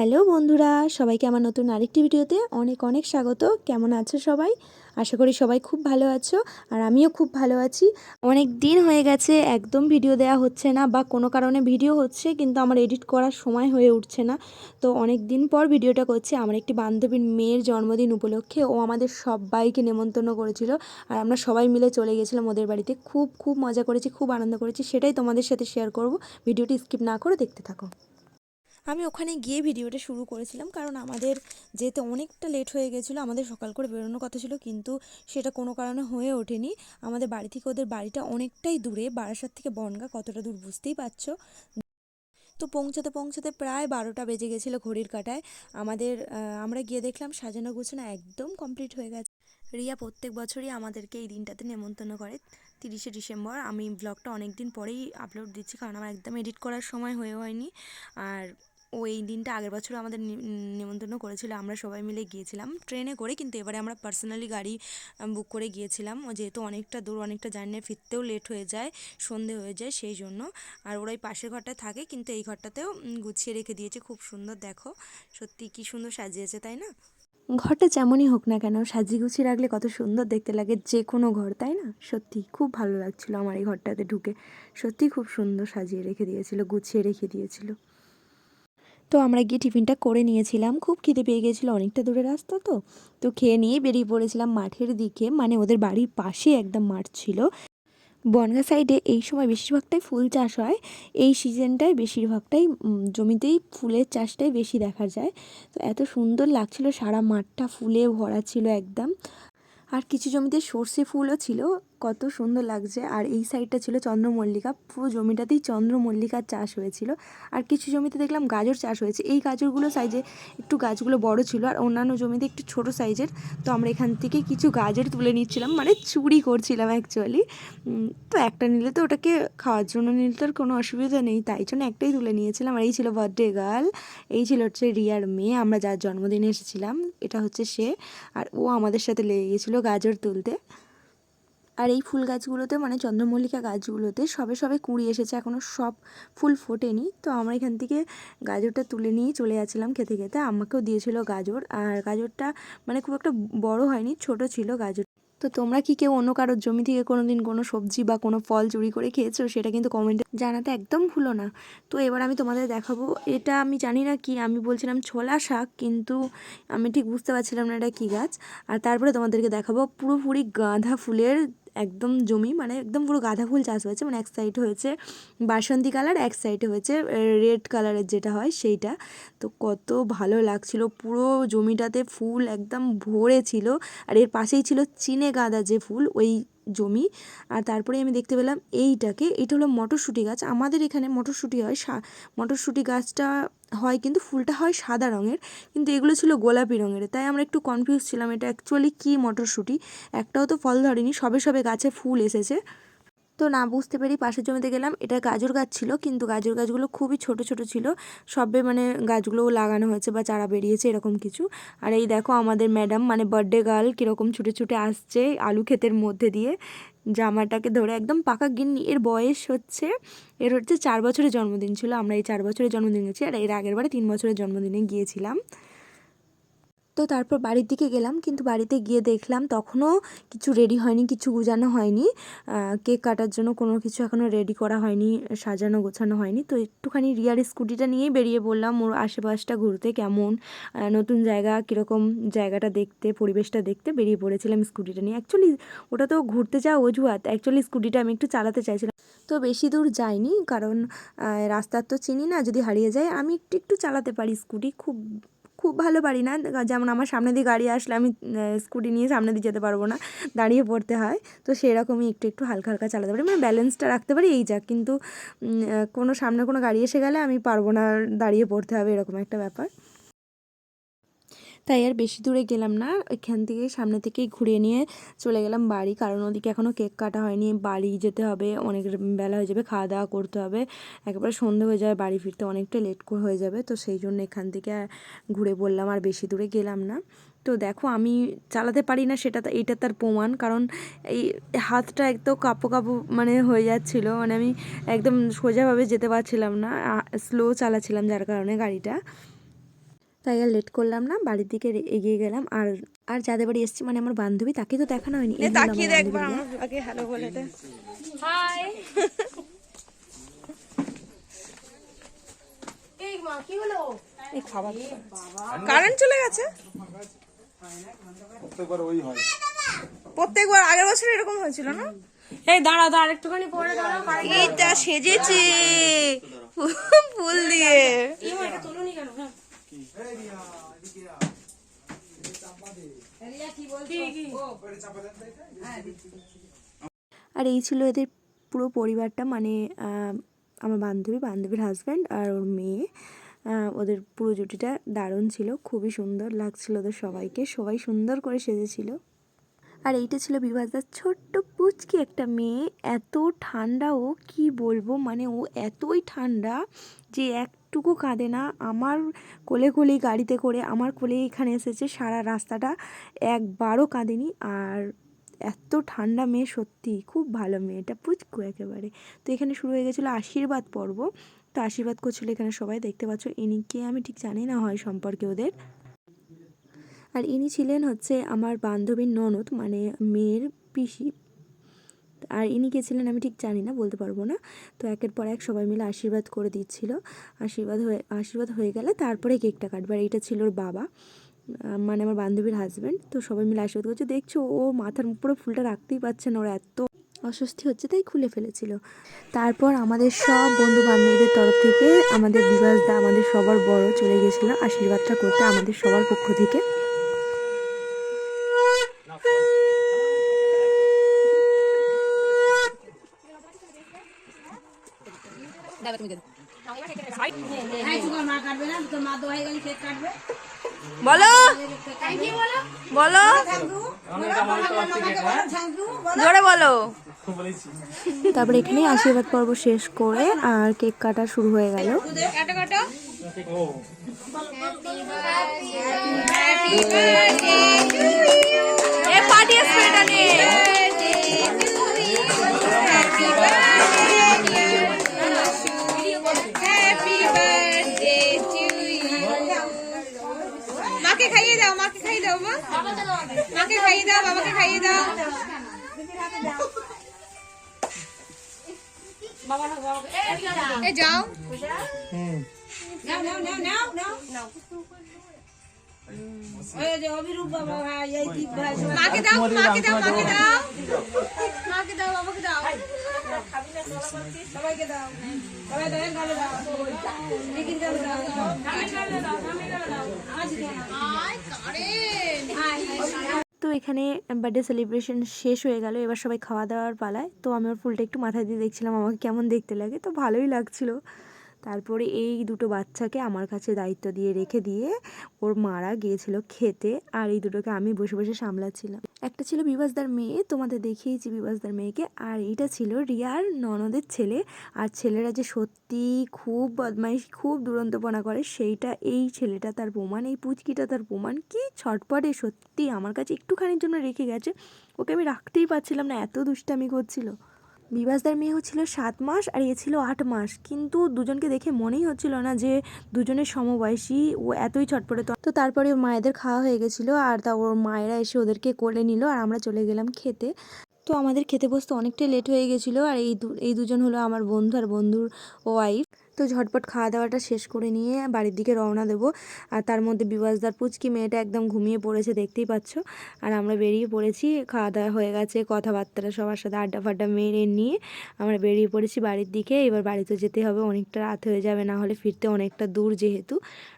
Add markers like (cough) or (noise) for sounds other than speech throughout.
Hello বন্ধুরা, সবাইকে আমার নতুন আরেকটি ভিডিওতে অনেক অনেক স্বাগত। কেমন আছো সবাই? আশা করি সবাই খুব ভালো আছো আর আমিও খুব ভালো আছি। অনেক দিন হয়ে গেছে, একদম ভিডিও দেওয়া হচ্ছে না বা কোনো কারণে ভিডিও হচ্ছে কিন্তু আমার এডিট করার সময় হয়ে উঠছে না। তো অনেক দিন পর ভিডিওটা করছি, আমার একটি বান্ধবীর মেয়ের জন্মদিন উপলক্ষে। ও আমাদের সবাইকে নেমন্তন্ন করেছিল আর আমরা সবাই মিলে চলে গেছিলাম ওদের বাড়িতে। খুব খুব মজা করেছি, খুব আনন্দ করেছি, সেটাই তোমাদের সাথে শেয়ার করব। ভিডিওটি স্কিপ না করে দেখতে থাকো। আমি ওখানে গিয়ে ভিডিওটা শুরু করেছিলাম, কারণ আমাদের যেতে অনেকটা লেট হয়ে গেছিল, আমাদের সকাল করে বেরোনোর কথা ছিল, কিন্তু সেটা কোনো কারণে হয়ে ওঠেনি। আমাদের বাড়ি থেকে ওদের বাড়িটা অনেকটাই দূরে, বারাসাত থেকে বনগা, কতটা দূর বুঝতেই পারছ? তো পৌঁছাতে পৌঁছাতে প্রায় বারোটা বেজে গেছিল ঘড়ির কাটায়। আমাদের আমরা গিয়ে দেখলাম সাজানো গুছানো একদম কমপ্লিট হয়ে গেছে। রিয়া প্রত্যেক বছরই আমাদেরকে এই দিনটাতে নেমন্তন্ন করে, তিরিশে ডিসেম্বর। আমি ব্লগটা অনেক দিন পরেই আপলোড দিচ্ছি, কারণ আমার একদম এডিট করার সময় হয়ে হয়নি। আর ও এই দিনটা আগের বছর আমাদের নিমন্ত্রণ করেছিল, আমরা সবাই মিলে গিয়েছিলাম ট্রেনে করে, কিন্তু এবারে আমরা পার্সোনালি গাড়ি বুক করে গিয়েছিলাম। যেহেতু অনেকটা দূর, অনেকটা জার্নি ফিরতেও লেট হয়ে যায়, সন্ধে হয়ে যায় সেই জন্য। আর ওরা এই পাশের ঘরটায় থাকে, কিন্তু এই ঘরটাতেও গুছিয়ে রেখে দিয়েছে, খুব সুন্দর দেখো। সত্যি কি সুন্দর সাজিয়েছে, তাই না? ঘরটা যেমনই হোক না কেন, সাজিয়ে গুছিয়ে রাখলে কত সুন্দর দেখতে লাগে যে কোনো ঘর, তাই না? সত্যি খুব ভালো লাগছিল আমার এই ঘরটাতে ঢুকে। সত্যি খুব সুন্দর সাজিয়ে রেখে দিয়েছিল, গুছিয়ে রেখে দিয়েছিল। তো আমরা গিয়ে টিফিনটা করে নিয়েছিলাম। খুব খিদে পেয়ে গেছিল অনেকটা দূরের রাস্তা তো। তো খেয়ে নিয়ে বেরিয়ে পড়েছিলাম মাঠের দিকে মানে ওদের বাড়ির পাশে একদম মাঠ ছিল। বনগা সাইডে এই সময় বেশিরভাগটাই ফুল চাষ হয়। এই সিজনটায় বেশিরভাগটাই জমিতেই ফুলের চাষটাই বেশি দেখা যায়। তো এত সুন্দর লাগছিল, সারা মাঠটা ফুলে ভরা ছিল একদম। আর কিছু জমিতে সর্ষে ফুলও ছিল। কত সুন্দর লাগছে। আর এই সাইডটা ছিল চন্দ্রমল্লিকা। পুরো জমিটাতেই চন্দ্রমল্লিকার চাষ হয়েছিল। আর কিছু জমিতে দেখলাম গাজর চাষ হয়েছে। এই গাজরগুলো সাইজে একটু গাছগুলো বড় ছিল আর অন্যান্য জমিতে একটু ছোট সাইজের তো আমরা এখান থেকে কিছু গাজর তুলে নিচ্ছিলাম। মানে চুরি করছিলাম অ্যাকচুয়ালি তো একটা নিলে তো ওটাকে খাওয়ার জন্য নিলে তো আর কোনো অসুবিধা নেই। তাই জন্য একটাই তুলে নিয়েছিলাম। আর এই ছিল বার্থডে গার্ল এই ছিল হচ্ছে রিয়ার মেয়ে। আমরা যার জন্মদিনে এসেছিলাম, এটা হচ্ছে সে। আর ও আমাদের সাথে লেগে গেছিল গাজর তুলতে। আর এই ফুল গাছগুলোতে মানে চন্দ্রমল্লিকা গাছগুলোতে সবে সবে কুঁড়ি এসেছে এখনও সব ফুল ফোটেনি। তো আমরা এখান থেকে গাজরটা তুলে নিয়ে চলে যাচ্ছিলাম খেতে খেতে। আমাকেও দিয়েছিল গাজর, আর গাজরটা মানে খুব একটা বড় হয়নি, ছোট ছিল গাজর। তো তোমরা কি কেউ অন্য কারোর জমি থেকে কোনো দিন কোনো সবজি বা কোনো ফল চুরি করে খেয়েছো, সেটা কিন্তু কমেন্টে জানাতে একদম ভুলো না। তো এবার আমি তোমাদের দেখাবো, এটা আমি জানি না কি, আমি বলছিলাম ছোলা শাক, কিন্তু আমি ঠিক বুঝতে পারছিলাম না এটা কী গাছ। আর তারপরে তোমাদেরকে দেখাবো পুরোপুরি গাঁদা ফুলের একদম জমি মানে একদম পুরো গাঁদা ফুল চাষ হয়েছে মানে এক সাইড হয়েছে বাসন্তী কালার এক সাইড হয়েছে রেড কালারের যেটা হয় সেইটা। তো কত ভালো লাগছিল, পুরো জমিটাতে ফুল একদম ভরে ছিল, আর এর পাশেই ছিল চিনে গাঁদা যে ফুল, ওই জমি। আর তারপরে আমি দেখতে পেলাম এইটাকে, এটা হলো মটরশুঁটি গাছ। আমাদের এখানে মটরশুঁটি হয় মটরশুঁটি গাছটা হয় কিন্তু ফুলটা হয় সাদা রঙের, কিন্তু এগুলো ছিল গোলাপি রঙের। তাই আমরা একটু কনফিউজ ছিলাম এটা অ্যাকচুয়ালি কী মটরশুঁটি? একটাও তো ফল ধরেনি, সবে সবে গাছে ফুল এসেছে। তো না বুঝতে পেরে পাশের জমিতে গেলাম। এটা গাজর গাছ ছিল, কিন্তু গাজর গাছগুলো খুবই ছোট ছোট ছিল। সবে মানে গাছগুলো লাগানো হয়েছে বা চারা বেরিয়েছে এরকম কিছু। আর এই দেখো আমাদের ম্যাডাম মানে বার্থডে গার্ল কীরকম ছুটে ছুটে আসছে আলু ক্ষেতের মধ্যে দিয়ে। জামাটাকে ধরে একদম পাকা গিন্নি, এর বয়স হচ্ছে, এর হচ্ছে চার বছরের জন্মদিন ছিল। আমরা এই চার বছরের জন্মদিন গেছি আর এর আগের বারে তিন বছরের জন্মদিনে গিয়েছিলাম। তো তারপর বাড়ির দিকে গেলাম, কিন্তু বাড়িতে গিয়ে দেখলাম তখনও কিছু রেডি হয়নি, কিছু গুজানো হয়নি। কেক কাটার জন্য কোনো কিছু এখনও রেডি করা হয়নি, সাজানো গোছানো হয়নি। তো একটুখানি রিয়ার স্কুটিটা নিয়েই বেরিয়ে বললাম ওর আশেপাশটা ঘুরতে কেমন নতুন জায়গা, কীরকম জায়গাটা দেখতে, পরিবেশটা দেখতে বেরিয়ে পড়েছিলাম স্কুটিটা নিয়ে। অ্যাকচুয়ালি ওটা তো ঘুরতে যাওয়া অজুহাত অ্যাকচুয়ালি স্কুটিটা আমি একটু চালাতে চাইছিলাম। তো বেশি দূর যাইনি, কারণ রাস্তার তো চিনি না, যদি হারিয়ে যায়, আমি একটু একটু চালাতে পারি স্কুটি, খুব খুব ভালো পারি না। যেমন আমার সামনে দিয়ে গাড়ি আসলে আমি স্কুটি নিয়ে সামনে দিয়ে যেতে পারব না, দাঁড়িয়ে পড়তে হয়। তো সেরকমই একটু একটু হালকা হালকা চালাতে পারি। মানে ব্যালেন্সটা রাখতে পারি, এই যাক। কিন্তু কোনো, সামনে কোনো গাড়ি এসে গেলে আমি পারব না দাঁড়িয়ে পড়তে হবে, এরকম একটা ব্যাপার। তাই আর বেশি দূরে গেলাম না। এখান থেকে সামনে থেকেই ঘুরিয়ে নিয়ে চলে গেলাম বাড়ি। কারণ ওদিকে এখনও কেক কাটা হয়নি। বাড়ি যেতে হবে। অনেক বেলা হয়ে যাবে। খাওয়া দাওয়া করতে হবে। একেবারে সন্ধে হয়ে যাবে। বাড়ি ফিরতে অনেকটা লেট হয়ে যাবে। তো সেই জন্য এখান থেকে ঘুরে বললাম আর বেশি দূরে গেলাম না। তো দেখো, আমি চালাতে পারি না সেটা এইটা তার প্রমাণ। কারণ এই হাতটা একদম কাঁপো কাঁপো মানে হয়ে যাচ্ছিল। মানে আমি একদম সোজাভাবে যেতে পারছিলাম না। স্লো চালাচ্ছিলাম যার কারণে গাড়িটা। তাই আর লেট করলাম না বাড়ির দিকে এগিয়ে গেলাম। আর আর যাদের বাড়ি এসছি মানে আমার বান্ধবী তাকে তো দেখানো হয়নি। এই তাকিয়ে দেখ বান্ধবীরা। হ্যালো বলে দে। হাই (laughs) এই মা কি হলো? এই খাবার কারেন্ট চলে গেছে? প্রত্যেকবার ওই হয়। প্রত্যেকবার আগের বছর এরকম হয়েছিল না? এই দাঁড়াও দাঁড়াও একটুখানি পরে দাঁড়াও এইটা সেজেছে। ফুল দিয়ে। আর এই ছিল এদের পুরো পরিবারটা মানে আমার বান্ধবী বান্ধবীর হাজব্যান্ড আর ওর মেয়ে। ওদের পুরো জুটিটা দারুণ ছিল খুবই সুন্দর লাগছিল ওদের সবাইকে সবাই সুন্দর করে সেজেছিল। আর এইটা ছিল বিভাসদার ছোট্ট পুচকি একটা মেয়ে এত ঠান্ডা ও কি বলব মানে ও এতই ঠান্ডা যে একটুকু কাঁদে না। আমার কোলে কোলেই গাড়িতে করে, আমার কোলেই এখানে এসেছে। সারা রাস্তাটা একবারও কাঁদেনি। আর এত ঠান্ডা মেয়ে, সত্যি খুব ভালো মেয়েটা পুচকু একেবারে। তো এখানে শুরু হয়ে গেছিল আশীর্বাদ পর্ব। তো আশীর্বাদ করছিল এখানে সবাই। দেখতে পাচ্ছ, ইনি কে আমি ঠিক জানি না হয় সম্পর্কে ওদের। আর ইনি ছিলেন হচ্ছে আমার বান্ধবীর ননদ মানে মেয়ের পিসি। আর ইনি কে ছিলেন আমি ঠিক জানি না, বলতে পারব না। তো একের পর এক সবাই মিলে আশীর্বাদ করে দিচ্ছিল। আশীর্বাদ হয়ে আশীর্বাদ হয়ে গেলে তারপরে কেকটা কাটবে। আর এইটা ছিল ওর বাবা মানে আমার বান্ধবীর হাজব্যান্ড তো সবাই মিলে আশীর্বাদ করছে। দেখছ, ও মাথার উপরে ফুলটা রাখতেই পারছে না, ওর এত অস্বস্তি হচ্ছে, তাই খুলে ফেলেছিল। তারপর আমাদের সব বন্ধু বান্ধবীদের তরফ থেকে আমাদের বিবাস দা আমাদের সবার বড় চলে গেছিল আশীর্বাদটা করতে, আমাদের সবার পক্ষ থেকে। বলো। বলো? জোরে বলো। তারপরে এখানেই আশীর্বাদ পর্ব শেষ করে আর কেক কাটা শুরু হয়ে গেল। পার্টি নিয়ে এ যাও মাকে দাও মাকে দাও মাকে দাও মাকে দাও বাবাকে দাও তো এখানে বার্থডে সেলিব্রেশন শেষ হয়ে গেল, এবার সবাই খাওয়া দাওয়ার পালায়। তো আমি ওর ফুলটা একটু মাথায় দিয়ে দেখছিলাম, আমাকে কেমন দেখতে লাগে। তো ভালোই লাগছিল। তারপরে এই দুটো বাচ্চাকে আমার কাছে দায়িত্ব দিয়ে রেখে দিয়ে ওর মারা গিয়েছিল খেতে আর এই দুটোকে আমি বসে বসে সামলাচ্ছিলাম। একটা ছিল বিবাসদার মেয়ে, তোমাদের দেখিয়েছি বিবাসদার মেয়েকে, আর এইটা ছিল রিয়ার ননদের ছেলে। আর ছেলেরা যে সত্যি খুব বদমাইশ, খুব দুরন্তপনা করে, সেইটা এই ছেলেটা তার প্রমাণ, এই পুচকিটা তার প্রমাণ কি ছটপটে সত্যি আমার কাছে একটুখানির জন্য রেখে গেছে। ওকে আমি রাখতেই পারছিলাম না, এত দুষ্টামি করছিল। বিবাসদার মেয়ে হচ্ছিল সাত মাস আর এ ছিল আট মাস। কিন্তু দুজনকে দেখে মনেই হচ্ছিল না যে দুজনের সমবয়সী ও এতই ছটপটে তো তারপরে মায়েদের খাওয়া হয়ে গেছিল আর তা ওর মায়েরা এসে ওদেরকে কোলে নিল আর আমরা চলে গেলাম খেতে। তো আমাদের খেতে বসতে অনেকটাই লেট হয়ে গেছিল আর এই এই দুজন হলো আমার বন্ধু আর বন্ধুর ওয়াইফ তো ঝটপট খাওয়া দাওয়াটা শেষ করে নিয়ে বাড়ির দিকে রওনা দেবো। আর তার মধ্যে বিবাসদার পুচকি মেয়েটা একদম ঘুমিয়ে পড়েছে, দেখতেই পাচ্ছ। আর আমরা বেরিয়ে পড়েছি, খাওয়া দাওয়া হয়ে গেছে, কথাবার্তা সবার সাথে আড্ডা ফাড্ডা মেরে নিয়ে আমরা বেরিয়ে পড়েছি বাড়ির দিকে। এবার বাড়িতে যেতে হবে, অনেকটা রাত হয়ে যাবে, না হলে ফিরতে অনেকটা দূর যেহেতু।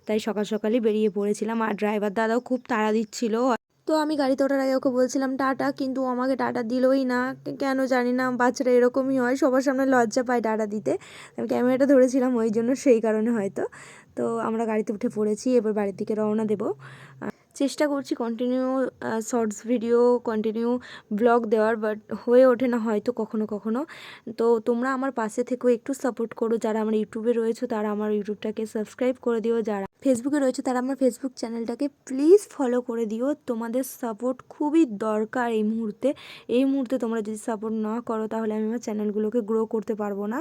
তাই সকাল সকালই বেরিয়ে পড়েছিলাম। আর ড্রাইভার দাদাও খুব তাড়া দিচ্ছিল। তো আমি গাড়িতে ওঠার আগে ওকে বলছিলাম, টাটা। কিন্তু আমাকে টাটা দিলই না। কেন জানি না, বাচ্চারা এরকমই হয়, সবার সামনে লজ্জা পায় টাটা দিতে। আমি ক্যামেরাটা ধরেছিলাম, ওই জন্য সেই কারণে হয়তো। তো আমরা গাড়িতে উঠে পড়েছি, এবার বাড়ির দিকে রওনা দেবো। চেষ্টা করছি continue shorts video continue blog দেওয়ার বাট হয়ে ওঠে না হয়তো কখনো কখনো। তো তোমরা আমার পাশে থেকেও একটু সাপোর্ট করো, যারা আমার ইউটিউবে রয়েছে, তারা আমার ইউটিউবটাকে সাবস্ক্রাইব করে দিও। যারা ফেসবুকে রয়েছে, তারা আমার ফেসবুক চ্যানেলটাকে প্লিজ ফলো করে দিও। তোমাদের সাপোর্ট খুবই দরকার এই মুহূর্তে। এই মুহূর্তে তোমরা যদি সাপোর্ট না করো, তাহলে আমি আমার চ্যানেলগুলোকে গ্রো করতে পারব না।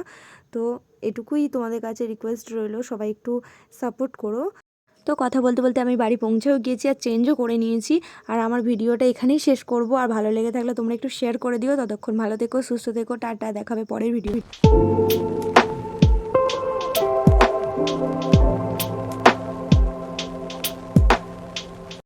তো এটুকুই তোমাদের কাছে রিকোয়েস্ট রইল, সবাই একটু সাপোর্ট করো। তো কথা বলতে বলতে আমি বাড়ি পৌঁছেও গিয়েছি আর চেঞ্জও করে নিয়েছি। আর আমার ভিডিওটা এখানেই শেষ করব। আর ভালো লেগে থাকলে তোমরা একটু শেয়ার করে দিও। ততক্ষণ ভালো থেকো, সুস্থ থেকো, টাটা, দেখাবে পরের ভিডিও